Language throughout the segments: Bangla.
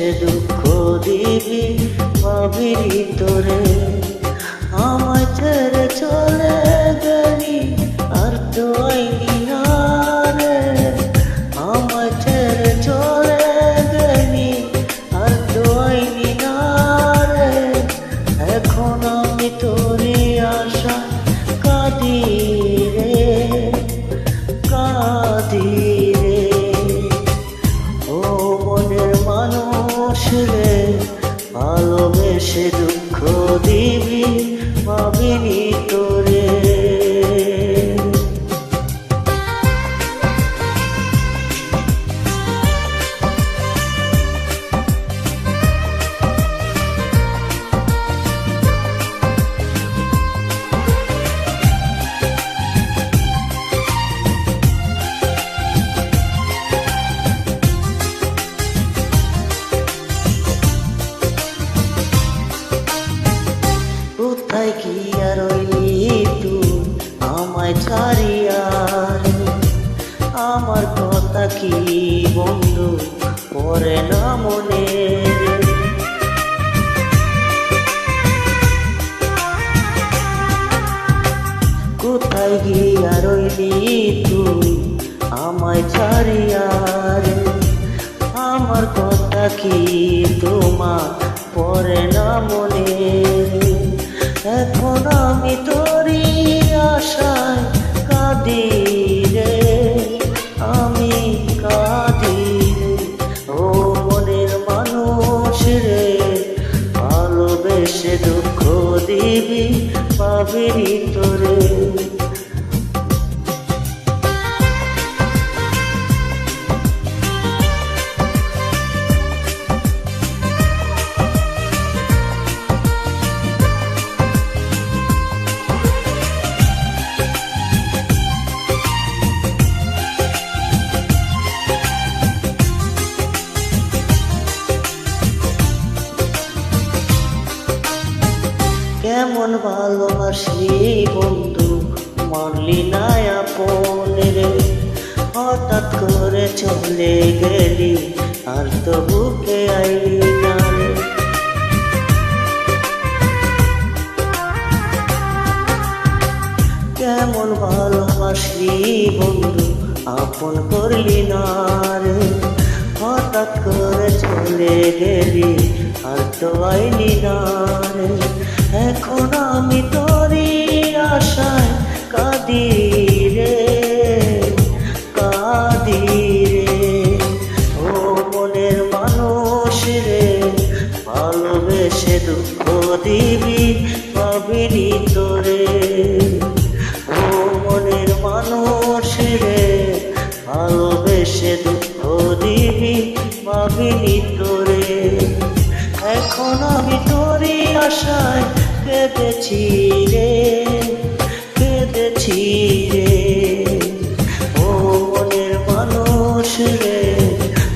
ভালোবেসে দুঃখ দিবি ভাবিনি তোরে আমায় ছেড়ে চলে রে ভালোবেসে দুঃখ দিবি ভাবিনি তোরে। কোথায় কি আর রইলি আমায় ছাড়িয়া রে? আমার কথা কি বন্ধু, পরে না মনে কোথায় গিয়া রইলি তুই, আমায় ছাড়িয়া রে? আমার কথা কি তোমার, পরে না মনে? এখন আমি তোরই আশায় কাঁদি রে। আমি কাঁদি ও মনের মানুষ রে, ভালোবেসে দুঃখ দিবি, পাবিনি তোরে। কেমন ভালোবাসি বন্ধু? মানলি না আপন রে হঠাৎ করে চলে গেলি, আর তো বুকে আইলি না। কেমন ভালোবাসলি বন্ধু, আপন করলি না রে। হঠাৎ করে চলে গেলি, আর তো আইলি না রে। এখন আমি তোরই আশায় কাঁদি রে কাঁদি রে। ও মনের মানুষ রে, ভালোবেসে দুঃখ দিবি, পাবিনি তোরে। ও মনের মানুষ রে, ভালোবেসে দুঃখ দিবি, পাবিনি তোরে। এখন আমি তোরই আশায় কেঁদেছি রে কেঁদেছি রে ও মনের মানুষ রে,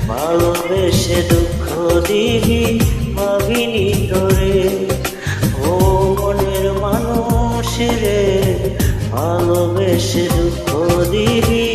ভালোবেসে দুঃখ দিবি ভাবিনি তোরে। ও মনের মানুষ রে, ভালোবেসে দুঃখ দিবি